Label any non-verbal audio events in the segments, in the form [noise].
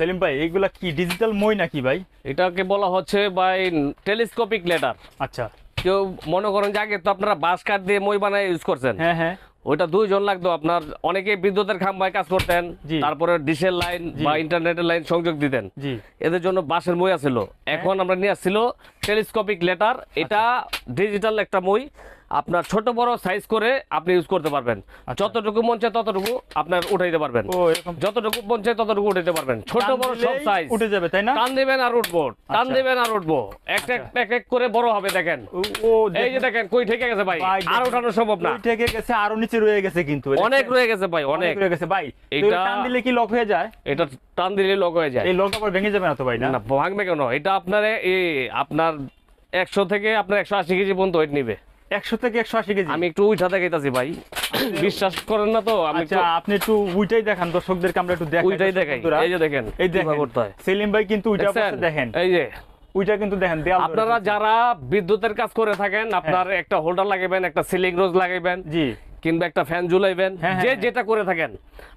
সেলিম ভাই এইগুলা কি ডিজিটাল মই নাকি ভাই? এটাকে বলা হচ্ছে বাই টেলিস্কোপিক লেটার আচ্ছা। কেউ মনে করেন যে আগে তো আপনারা বাঁশ কাঠ দিয়ে মই বানায় ইউজ করছেন। হ্যাঁ হ্যাঁ। ওইটা দুইজন লাগতো আপনার। অনেকে বিদ্যুতের খাম্বায় কাজ করতেন। তারপরে ডিশের লাইন বা ইন্টারনেটের লাইন সংযোগ দিতেন। এদের জন্য বাঁশের মই আছিল। এখন আমরা নিয়ে আসছিল টেলিস্কোপিক লেটার এটা ডিজিটাল একটা মই। আপনার ছোট বড় সাইজ করে আপনি ইউজ করতে পারবেন। যতটুকু মন চায় ততটুকু আপনার উঠাইতে পারবেন। যতটুকু মন চায় ততটুকু উঠাইতে পারবেন। ছোট বড় সব সাইজ উঠে যাবে তাই না? টান দিবেন আর উঠবো টান আচ্ছা। দিবেন আর উঠবো। এক এক এক এক করে বড় হবে দেখেন। এই যে দেখেন। কই ঠেকে গেছে ভাই? আর। ওঠানো সম্ভব না। থেকে গেছে আরও নিচে রয়ে গেছে কিন্তু অনেক রয়ে গেছে ভাই অনেক রয়ে গেছে। ভাই এটা টান দিলে কি লক হয়ে যায়? এটা টান দিলে লক হয়ে যায়। এই লক আবার ভেঙে যাবে না তো ভাই না? না ভাঙবে কেন? এটা আপনার এই আপনার একশো থেকে আপনার একশো আশি কেজি পর্যন্ত ওয়েট নিবে। একশো থেকে একশো আশি কেজি। আমি একটু উইঠা দেখাইতাছি ভাই। বিশ্বাস করেন না তো আমি আচ্ছা আপনি একটু উইটাই দেখান দর্শকদেরকে আমরা একটু দেখাই। উইটাই দেখাই। এই যে দেখেন এই দেখা করতে হয়। সেলিম ভাই কিন্তু উইটা? দেখেন। এই যে। উইটা কিন্তু দেখেন আপনারা যারা বিদ্যুতের কাজ করে থাকেন আপনার একটা হোল্ডার লাগাবেন একটা সিলিং রোজ লাগাইবেন। জি। কিংবা একটা ফ্যান ঝুলাইবেন হ্যাঁ, যে হ্যাঁ, যেটা করে থাকেন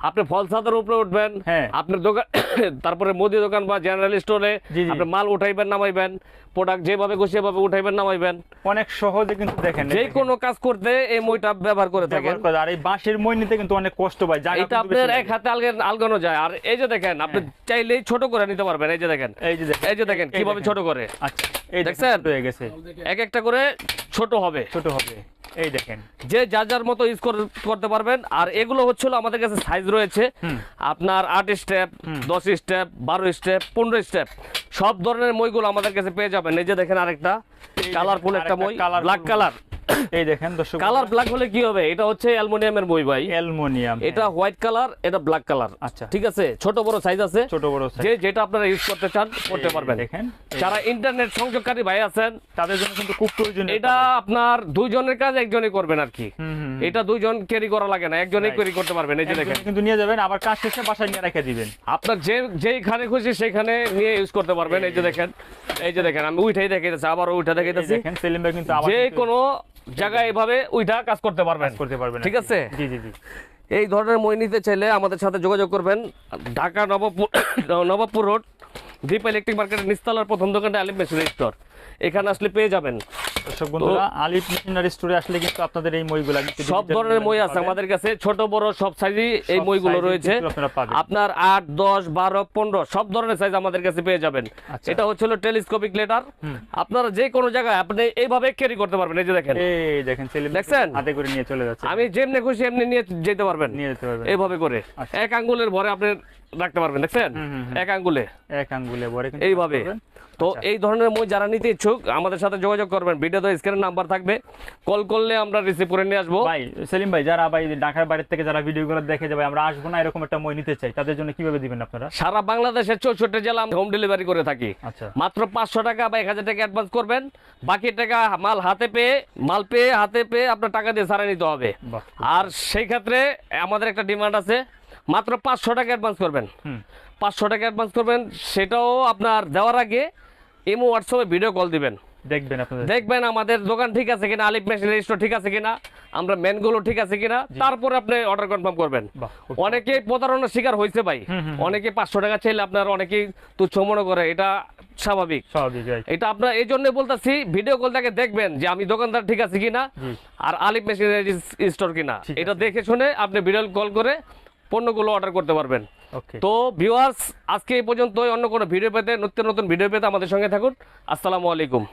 আপনি ফল ছাদের উপরে উঠবেন হ্যাঁ। আপনার দোকান [coughs] তারপরে মুদি দোকান বা জেনারেল স্টোরে। আপনি মাল উঠাইবেন নামাইবেন প্রোডাক্ট যেভাবে খুশি সেভাবে উঠাইবেন নামাইবেন। অনেক সহজে কিন্তু দেখেন যে কোনো কাজ করতে এই মইটা ব্যবহার করে থাকেন। আর এই বাঁশের মই নিতে কিন্তু অনেক কষ্ট ভাই জায়গা এটা আপনার এক হাতে আলগে আলগানো যায়। আর এই যে দেখেন আপনি চাইলেই ছোট করে নিতে পারবেন এই যে দেখেন। এই যে দেখেন। এই যে দেখেন কীভাবে ছোট করে। আচ্ছা এই দেখছেন? হয়ে এক একটা করে ছোট হবে। ছোট হবে। এই দেখেন। যে যার যার মতো ইউজ করতে পারবেন। আর এগুলো হচ্ছিল আমাদের কাছে সাইজ রয়েছে। আপনার আট স্টেপ দশ স্টেপ বারো স্টেপ পনেরো স্টেপ সব ধরনের মইগুলো আমাদের কাছে পেয়ে যাবেন। এই যে দেখেন আরেকটা কালারফুল একটা মই ব্ল্যাক কালার এই দেখেন দর্শক কালার ব্ল্যাক হলে কি হবে? এটা হচ্ছে অ্যালুমিনিয়ামের মই ভাই। অ্যালুমিনিয়াম এটা হোয়াইট কালার এটা ব্ল্যাক কালার আচ্ছা। ঠিক আছে? ছোট বড় সাইজ আছে। ছোট বড় size। যে যেটা আপনারা ইউজ করতে চান করতে পারবেন। দেখেন, যারা ইন্টারনেট সংযোগকারী ভাই আছেন তাদের জন্য কিন্তু খুব প্রয়োজনীয় এটা আপনার দুইজনের কাজ একজনই করবেন আর কি। এটা দুইজন ক্যারি করা লাগে না একজনই ক্যারি করতে পারবেন এই যে দেখেন। কিন্তু নিয়ে যাবেন আবার কাজ শেষে বাসায় নিয়ে রেখে দিবেন। আপনার যে যেইখানে খুশি সেখানে নিয়ে ইউজ করতে পারবেন এই যে দেখেন। এই যে দেখেন আমি উইঠাই দেখাইতেছি আবার এই দেখাইতেছি। দেখেন সেলিম ভাই কিন্তু আবার যে কোনো জায়গায় এভাবে উইঠা কাজ করতে পারবেন। করতে পারবেন ঠিক আছে? জি জি জি। এই ধরনের মই নিতে চাইলে আমাদের সাথে যোগাযোগ করবেন। ঢাকা নবপুর নবাবপুর রোড দীপ ইলেকট্রিক মার্কেটের নিস্তালার প্রথম দোকানটা আলিম মেশিন স্টোর এখানে আসলে পেয়ে যাবেন। দর্শক বন্ধুরা আলিফ মেশিনারি স্টোরে আসলে কিন্তু আপনাদের এই মইগুলা সব ধরনের মই আছে আমাদের কাছে ছোট বড় সব সাইজই এই মইগুলো রয়েছে। আপনারা আপনার আট দশ বারো পনেরো সব ধরনের সাইজ আমাদের কাছে পেয়ে যাবেন। আচ্ছা। টেলিস্কোপিক লেটার আপনারা যে কোনো জায়গায় আপনি এইভাবে ক্যারি করতে পারবেন এই যে দেখেন। এই দেখেন দেখছেন? হাতে করে নিয়ে চলে যাচ্ছে। আমি যেমনি খুশি এমনি নিয়ে যেতে পারবেন। নিয়ে যেতে পারবেন। এইভাবে করে। আচ্ছা। এক আঙ্গুলের ভরে আপনি রাখতে পারবেন দেখছেন। এক আঙ্গুলে। এক আঙ্গুলে ভরে এইভাবে। তো আচ্ছা। এই ধরনের মই যারা নিতে ইচ্ছুক আমাদের সাথে যোগাযোগ করবেন। ভিডিওতে স্ক্রিনের নাম্বার থাকবে। কল করলে আমরা রিসিভ করে নিয়ে আসব। ভাই সেলিম ভাই যারা ভাই ঢাকার বাইরে থেকে যারা ভিডিওগুলো দেখে যাবে আমরা আসব না এরকম একটা মই নিতে চাই। তাদের জন্য কীভাবে দিবেন আপনারা? সারা বাংলাদেশের চৌষট্টি জেলা হোম ডেলিভারি করে থাকি। আচ্ছা। মাত্র পাঁচশো টাকা বা এক হাজার টাকা অ্যাডভান্স করবেন। বাকি টাকা মাল হাতে পেয়ে মাল পেয়ে হাতে পেয়ে আপনার টাকা দিয়ে সারা নিতে হবে। আর সেই ক্ষেত্রে আমাদের একটা ডিমান্ড আছে। মাত্র পাঁচশো টাকা অ্যাডভান্স করবেন। পাঁচশো টাকা অ্যাডভান্স করবেন সেটাও আপনার দেওয়ার আগে ইমো হোয়াটসঅ্যাপে ভিডিও কল দিবেন। দেখবেন আপনাদের। দেখবেন আমাদের দোকান ঠিক আছে কিনা আলিফ মেশিনারি স্টোর ঠিক আছে কিনা আমরা মেনগুলো ঠিক আছে কিনা তারপরে আপনি অর্ডার কনফার্ম করবেন। অনেকে প্রতারণার শিকার হয়েছে ভাই। অনেকে পাঁচশো টাকা চাইলে আপনার অনেকেই তুচ্ছ মনে করে এটা স্বাভাবিক। স্বাভাবিক এটা আপনার এই জন্য বলতেছি ভিডিও কল থেকে দেখবেন যে আমি দোকানদার ঠিক আছে কিনা আর আলিফ মেশিনারি স্টোর কিনা। এটা দেখে শুনে আপনি ভিডিও কল করে পণ্যগুলো অর্ডার করতে পারবেন। তো ভিউয়ার্স আজকে এই পর্যন্ত অন্য কোনো ভিডিও পেতে নতুন নতুন ভিডিও পেতে আমাদের সঙ্গে থাকুন। আসসালামু আলাইকুম।